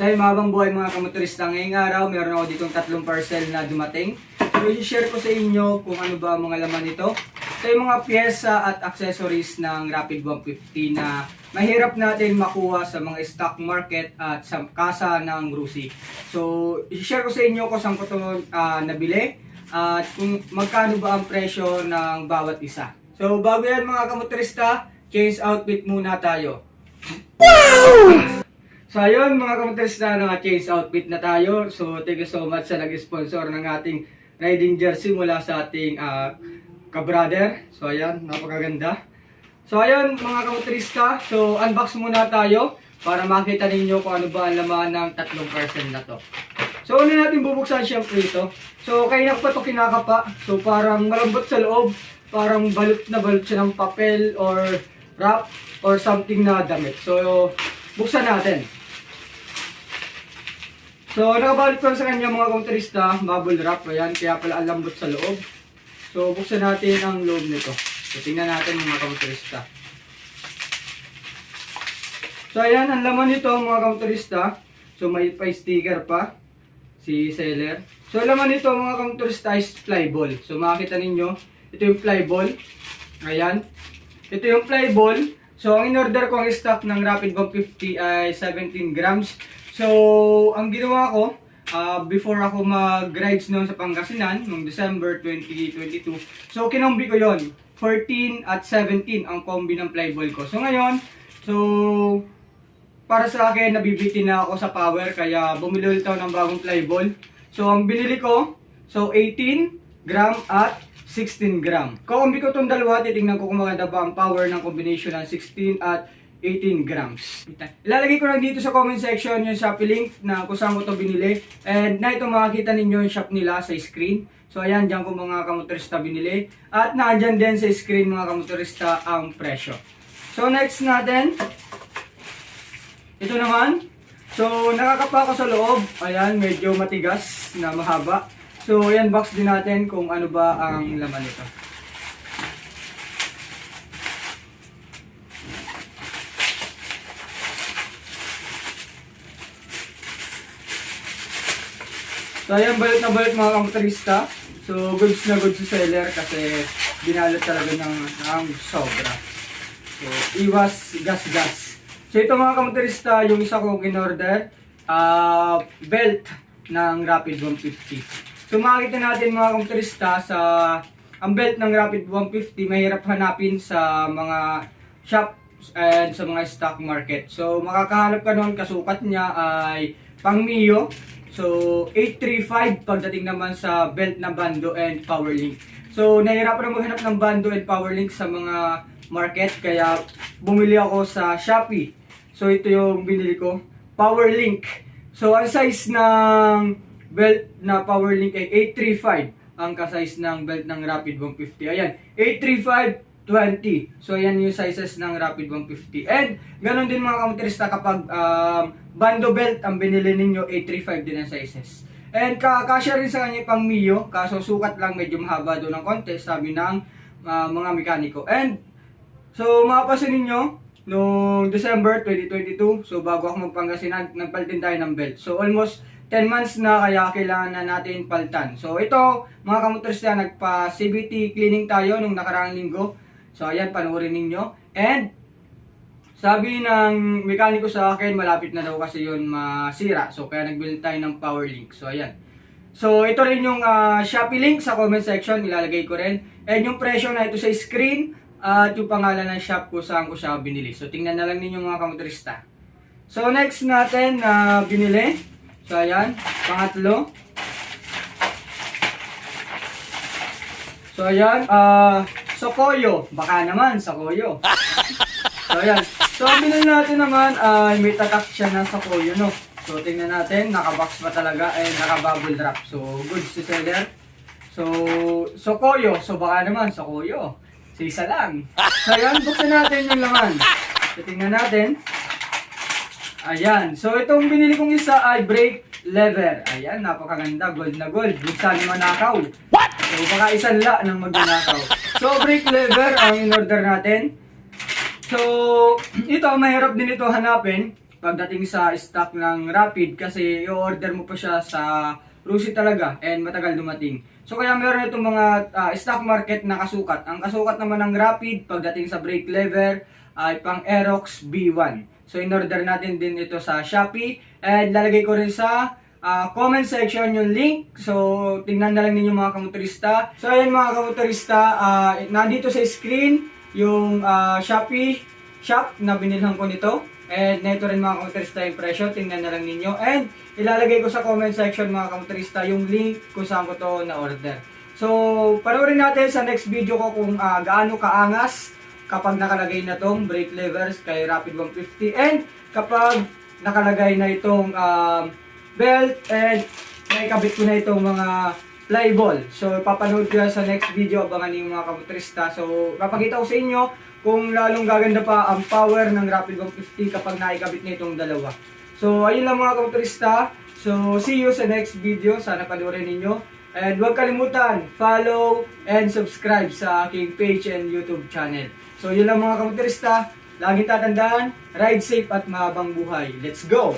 So, mabang buhay mga kamotorista, ngayong araw meron ako ditong tatlong parcel na dumating. So i-share ko sa inyo kung ano ba mga laman nito. So yung mga pyesa at accessories ng Rapid 150 na mahirap natin makuha sa mga stock market at sa kasa ng Rusi. So i-share ko sa inyo kung saan ko ito ah, nabili at kung magkano ba ang presyo ng bawat isa. So bago yan mga kamotorista, change outfit muna tayo. So ayun mga kamotorista, naka-change outfit na tayo. So thank you so much sa nag-sponsor ng ating riding jersey mula sa ating ah, ka-brother. So ayan, napakaganda. So ayun mga kamotorista, so unbox muna tayo para makita ninyo kung ano ba ang laman ng tatlong parcel na to. So una natin bubuksan siyempre ito. So kaya pa to kinakapa. So parang malambot sa loob. Parang balot na balot siya ng papel or wrap or something na damit. So buksan natin. So nakabalot ko sa kanya mga kontrista, bubble wrap. Ayan, kaya pala ang lambot sa loob. So buksan natin ang loob nito. So tingnan natin mga kontrista. So ayan, ang laman nito mga kontrista. So may pa sticker pa si seller. So laman nito mga kontrista is flyball. So makikita ninyo, ito yung flyball. Ayan. Ito yung flyball. So ang in-order ko ang stock ng Rapid 150 ay 17 grams. So ang ginawa ko, ah, before ako mag-rides noon sa Pangasinan, noong December 2022, so kinombi ko yon 14 at 17 ang kombi ng flyball ko. So ngayon, so para sa akin, nabibitin na ako sa power kaya bumili ulit ako ng bagong flyball. So ang binili ko, so 18 gram at 16 gram. Kaumbi ko itong dalawa, titingnan ko kung maganda ba ang power ng combination ng 16 at 18 grams. Ilalagay ko lang dito sa comment section yung Shopee link na kung saan ko ito binili. And na ito makikita ninyo yung shop nila sa screen. So ayan, dyan ko mga kamotorista binili. At nandyan din sa screen mga kamotorista ang presyo. So next natin, ito naman. So nakakapa ko sa loob. Ayan, medyo matigas na mahaba. So ayan, box din natin kung ano ba ang laman nito. So ayan, balot na balot mga kamotorista. So goods na goods si seller kasi binalot talaga ng, ng sobra. So iwas gas-gas. So ito mga kamotorista, yung isa kong in-order, ah, belt ng Rapid 150. So makikita natin mga kamotorista sa ang belt ng Rapid 150 mahirap hanapin sa mga shop and sa mga stock market. So makakahanap ka noon kasukat niya ay pang Mio. So 835 pagdating naman sa belt na bando and power link. So nahirapan na maghanap ng bando and power link sa mga market kaya bumili ako sa Shopee. So ito yung binili ko, power link. So ang size ng belt na power link ay 835 ang ka-size ng belt ng Rapid 150. Ayan, 835 20. So, ayan yung sizes ng Rapid 150. And, ganun din mga kamotorista kapag um, bando belt ang binili ninyo, 835 din ang sizes. And, kakasya rin sa kanya pang Mio, kaso sukat lang medyo mahaba doon ng konti, sabi ng uh, mga mekaniko. And, so, mapapasin ninyo, noong December 2022, so bago ako magpangasinan, nagpalitin tayo ng belt. So, almost 10 months na kaya kailangan na natin paltan. So ito, mga kamotorista, nagpa CBT cleaning tayo nung nakaraang linggo. So ayan, panoorin ninyo. And sabi ng mekaniko sa akin, malapit na daw kasi yun masira. So kaya nagbuild tayo ng power link. So ayan. So ito rin yung ah, Shopee link sa comment section, ilalagay ko rin. And yung presyo na ito sa screen at yung pangalan ng shop ko saan ko siya binili. So tingnan na lang ninyo mga kamotorista. So next natin na binili. So ayan, pangatlo. So ayan, ah Sokoyo. Baka naman, Sokoyo. So ayan. So binili natin naman ay may tatak siya ng Sokoyo, no? So tingnan natin, nakabox pa talaga and naka-bubble wrap. So good si seller. So Sokoyo. So baka naman, Sokoyo. So isa lang. So ayan, buksan natin yung laman. So tingnan natin. Ayan. So itong binili kong isa ay brake lever. Ayan, napakaganda. Gold na gold. Buksan ni Manakaw. What? So baka isang la ng magnanakaw. So brake lever ang in-order natin. So ito, mahirap din ito hanapin. pagdating sa stock ng Rapid kasi i-order mo pa siya sa Rusi talaga and matagal dumating. So kaya meron itong mga ah, stock market na kasukat. Ang kasukat naman ng Rapid pagdating sa brake lever ay pang Aerox B1. So in-order natin din ito sa Shopee and lalagay ko rin sa ah, comment section yung link. So tingnan na lang ninyo mga kamotorista. So ayan mga kamotorista, ah, nandito sa screen yung ah, Shopee shop na binilhan ko nito. And nito rin mga kamotorista yung presyo, tingnan na lang ninyo. And ilalagay ko sa comment section mga kamotorista yung link kung saan ko to na-order. So, panoorin natin sa next video ko kung ah, gaano kaangas kapag nakalagay na tong brake levers kay Rapid 150 and kapag nakalagay na itong um, belt and naikabit ko na itong mga fly ball. So, papanood ko sa next video, abangan niyo mga kamotorista. So, papakita ko sa inyo kung lalong gaganda pa ang power ng Rapid 150 kapag naikabit na itong dalawa. So, ayun lang mga kamotorista. So, see you sa next video. Sana panoorin ninyo. And huwag kalimutan, follow and subscribe sa aking page and YouTube channel. So, yun lang mga kamotorista. Laging tatandaan, ride safe at mahabang buhay. Let's go!